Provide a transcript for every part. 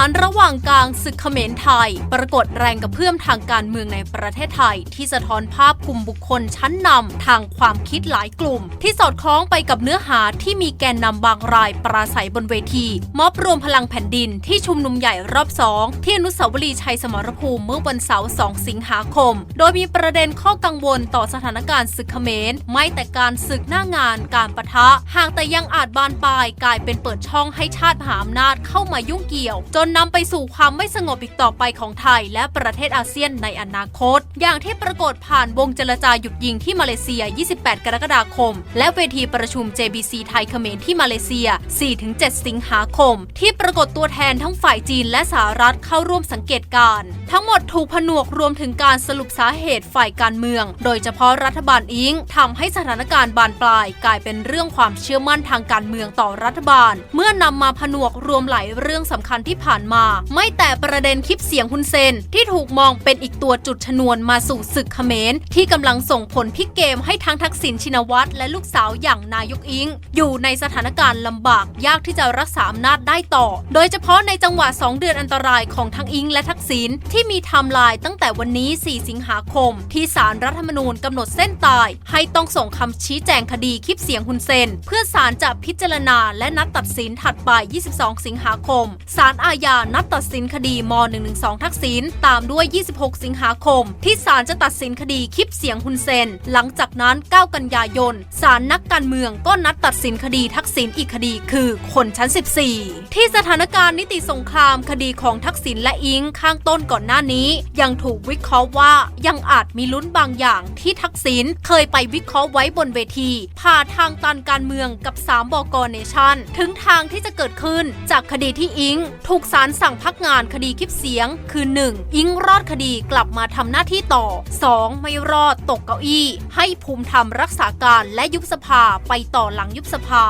านระหว่างกลางศึกเขมรไทย ปรากฏแรงกระเพื่อมทางการเมืองในประเทศไทย ที่สะท้อนภาพกลุ่มบุคคลชั้นนำทางความคิดหลายกลุ่ม ที่สอดคล้องไปกับเนื้อหาที่มีแกนนำบางรายปราศัยบนเวที ม็อบรวมพลังแผ่นดินที่ชุมนุมใหญ่รอบสองที่อนุสาวรีย์ชัยสมรภูมิเมื่อวันเสาร์ 2 สิงหาคม โดยมีประเด็นข้อกังวลต่อสถานการณ์ศึกเขมร ไม่แต่การศึกหน้างานการปะทะ หากแต่ยังอาจบานปลายกลายเป็นเปิดช่องให้ชาติมหาอำนาจเข้ามายุ่งเกี่ยว จนนำไปสู่ความไม่สงบอีกต่อไปของไทย และประเทศอาเซียนในอนาคต อย่างที่ปรากฏผ่านวงเจรจาหยุดยิงที่มาเลเซีย 28 กรกฎาคม และเวทีประชุม JBC ไทยเขมรที่มาเลเซีย 4-7 สิงหาคม ที่ปรากฏตัวแทนทั้งฝ่ายจีนและสหรัฐเข้าร่วมสังเกตการทั้งหมดถูกผนวกรวมถึงการสรุปสาเหตุฝ่ายการเมือง โดยเฉพาะรัฐบาลอิงทำให้สถานการณ์บานปลาย กลายเป็นเรื่องความเชื่อมั่นทางการเมืองต่อรัฐบาล เมื่อนำมาผนวกรวมหลายเรื่องสำคัญที่ผ่านมา ไม่แต่ประเด็นคลิปเสียงฮุนเซนที่ถูกมองเป็นอีกตัวจุดชนวนมาสู่ศึกเขมร ที่กำลังส่งผลพิกเกมให้ทั้งทักษิณชินวัตรและลูกสาวอย่างนายกอิง อยู่ในสถานการณ์ลำบากยากที่จะรักษาอำนาจได้ต่อ โดยเฉพาะในจังหวะ 2 เดือนอันตรายของทั้งอิงและทักษิณที่มีไทม์ไลน์ตั้งแต่วันนี้ 4 สิงหาคม ที่ศาลรรัฐธรรมนูญกำหนดเส้นตาย ให้ต้องส่งคำชี้แจงคดีคลิปเสียงฮุนเซน เพื่อศาลจะพิจารณาและนัดตัดสินถัดไป 22 สิงหาคมศาลอาญานัดตัดสินคดีม .112 ทักษิณตามด้วย 26 สิงหาคม ที่ศาลจะตัดสินคดีคลิปเสียงฮุนเซน หลังจากนั้น 9 กันยายนศาลนักการเมืองก็นัดตัดสินคดีทักษิณอีกคดีคือคนชั้น 14 ที่สถานการณ์นิติสงครามคดีของทักษิณและอิงข้างต้นก่อนหน้านี้ ยังถูกวิเคราะห์ว่ายังอาจมีลุ้นบางอย่างที่ทักษิณเคยไปวิเคราะห์ไว้บนเวทีผ่าทางตันการเมืองกับ 3 บกเนชั่นถึงทางที่จะเกิดขึ้นจากคดีที่อิงถูกศาาลสั่งพักงานคดีคลิปเสียง คือ 1. อิงรอดคดีกลับมาทำหน้าที่ต่อ 2. ไม่รอดตกเก้าอี้ ให้ภูมิธรรมรักษาการและยุบสภาไปต่อหลังยุบสภา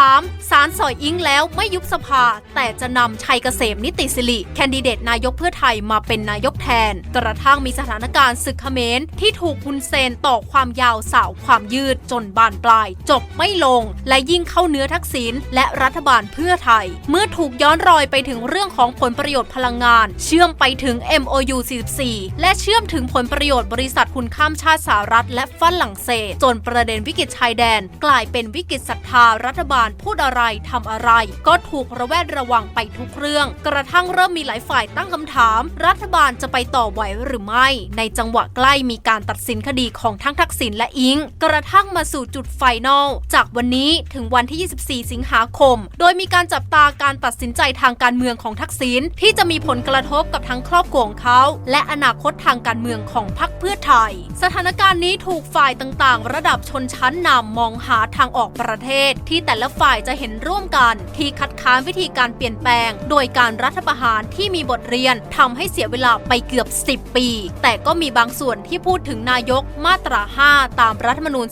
3. ศาลสอยอิงแล้วไม่ยุบสภา แต่จะนำชัยเกษมนิติสิริแคนดิเดตนายกเพื่อไทยมาเป็นนายกแทน กระทั่งมีสถานการณ์ศึกเขมรที่ถูกฮุนเซนต่อความยาวสาวความยืดจนบานปลาย จบไม่ลง และยิ่งเข้าเนื้อทักษิณและรัฐบาลเพื่อไทย เมื่อถูกย้อนรอยไปถึงเรื่องื่องของผลประโยชน์พลังงาน เชื่อมไปถึง MOU 44 และเชื่อมถึงผลประโยชน์บริษัทคุณข้ามชาติสหรัฐ และฝรั่งเศส จนประเด็นวิกฤตชายแดน กลายเป็นวิกฤตศรัทธารัฐบาลพูดอะไรทำอะไร ก็ถูกระแวดระวังไปทุกเรื่อง กระทั่งเริ่มมีหลายฝ่ายตั้งคำถาม รัฐบาลจะไปต่อไหวหรือไม่ ในจังหวะใกล้มีการตัดสินคดีของทั้งทักษิณและอิง กระทั่งมาสู่จุดไฟนอลจากวันนี้ถึงวันที่ 24 สิงหาคม โดยมีการจับตาการตัดสินใจทางการเมืองของทักษิณที่จะมีผลกระทบกับทั้งครอบครัวของเขา และอนาคตทางการเมืองของพรรคเพื่อไทย สถานการณ์นี้ถูกฝ่ายต่างๆ ระดับชนชั้นนำมองหาทางออกประเทศ ที่แต่ละฝ่ายจะเห็นร่วมกัน ที่คัดค้านวิธีการเปลี่ยนแปลง โดยการรัฐประหารที่มีบทเรียนทำให้เสียเวลาไปเกือบ 10 ปี แต่ก็มีบางส่วนที่พูดถึงนายกมาตรา 5 ตามรัฐธรรมนูญ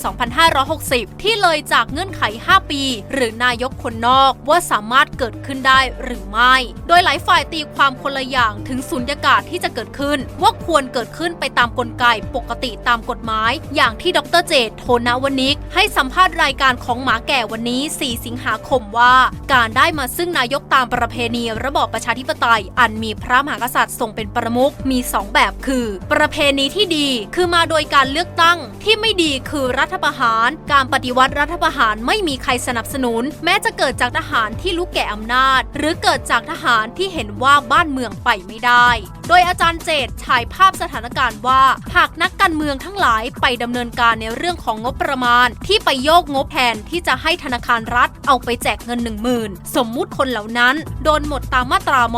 2560 ที่เลยจากเงื่อนไข 5 ปี หรือนายกคนนอกว่าสามารถเกิดขึ้นได้หรือไม่โดยหลายฝ่ายตีความคนละอย่างถึงสุญญากาศที่จะเกิดขึ้น ว่าควรเกิดขึ้นไปตามกลไกปกติตามกฎหมาย อย่างที่ดรเจตโทนวนิก ให้สัมภาษณ์รายการของหมาแก่วันนี้ 4 สิงหาคมว่า การได้มาซึ่งนายกตามประเพณีระบอบประชาธิปไตย อันมีพระมหากษัตริย์ทรงเป็นประมุขมี 2 แบบคือ ประเพณีที่ดีคือมาโดยการเลือกตั้งที่ไม่ดีคือรัฐประหาร การปฏิวัติรัฐประหารไม่มีใครสนับสนุน แม้จะเกิดจากทหารที่รู้แก่อำนาจ หรือเกิดจากทหารที่เห็นว่าบ้านเมืองไปไม่ได้ ดยอาจารย์เจตฉายภาพสถานการณ์ว่า หากนักการเมืองทั้งหลายไปดำเนินการในเรื่องของงบประมาณ ที่ไปโยกงบแทนที่จะให้ธนาคารรัฐเอาไปแจกเงิน 1 0,000สมมุติคนเหล่านั้น โดนหมดตามมาตราม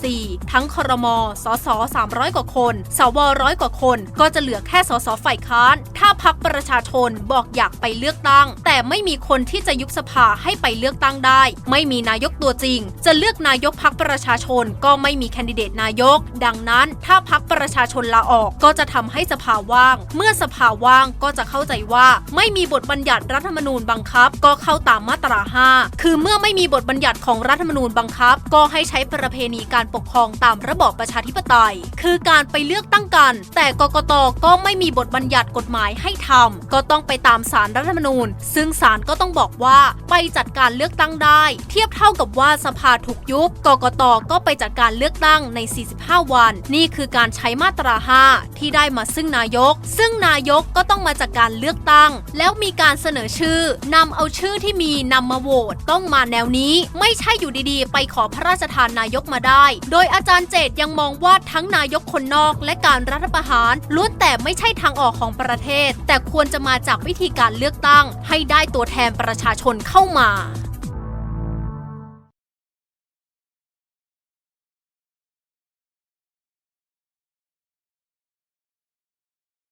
144 ทั้งครมสส300 กว่าคน สวร้อยกว่าคน ก็จะเหลือแค่สสฝ่ายค้าน ถ้าพักประชาชนบอกอยากไปเลือกตั้ง แต่ไม่มีคนที่จะยุบสภาให้ไปเลือกตั้งได้ ไม่มีนายกตัวจริง จะเลือกนายกพักประชาชนก็ไม่มีแคนดิเดตนายก ดังนั้น ถ้าพักประชาชนลาออกก็จะทำให้สภาว่าง เมื่อสภาว่างก็จะเข้าใจว่า ไม่มีบทบัญญัติรัฐธรรมนูญบังคับ ก็เข้าตามมาตรา 5 คือเมื่อไม่มีบทบัญญัติของรัฐธรรมนูญบังคับ ก็ให้ใช้ประเพณีการปกครองตามระบอบประชาธิปไตย คือการไปเลือกตั้งกัน แต่กกตก็ไม่มีบทบัญญัติกฎหมายให้ทำก็ต้องไปตามสารรัฐธรรมนูญ ซึ่งศาลก็ต้องบอกว่าไปจัดการเลือกตั้งได้ เทียบเท่ากับว่าสภาถูกยุบกกตก็ไปจัดการเลือกตั้งใน 45วัน นี่คือการใช้มาตรา 5 ที่ได้มาซึ่งนายก ซึ่งนายกก็ต้องมาจากการเลือกตั้ง แล้วมีการเสนอชื่อนำเอาชื่อที่มีนำมาโหวตต้องมาแนวนี้ ไม่ใช่อยู่ดีๆ ไปขอพระราชทานนายกมาได้ โดยอาจารย์เจตยังมองว่าทั้งนายกคนนอกและการรัฐประหารล้วนแต่ไม่ใช่ทางออกของประเทศ แต่ควรจะมาจากวิธีการเลือกตั้ง ให้ได้ตัวแทนประชาชนเข้ามา